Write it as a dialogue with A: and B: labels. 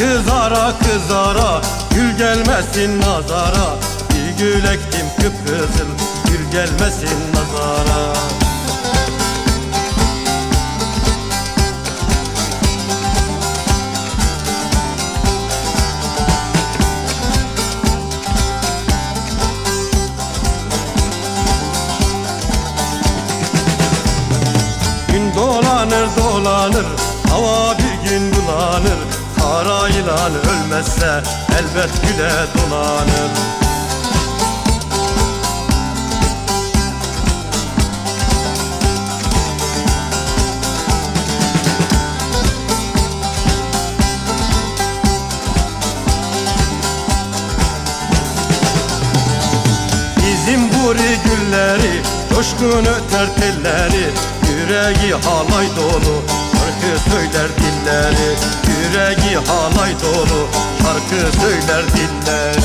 A: Kızara kızara gül gelmesin nazara. Bir gül ektim kıpkızıl gül gelmesin nazara. Dolanır dolanır hava bir gün bulanır Kara yılan ölmezse elbet güle dolanır. Bizim buri gülleri Coşkun öter telleri Yüreği halay dolu Şarkı söyler dilleri maydonu Şarkı söyler dinler.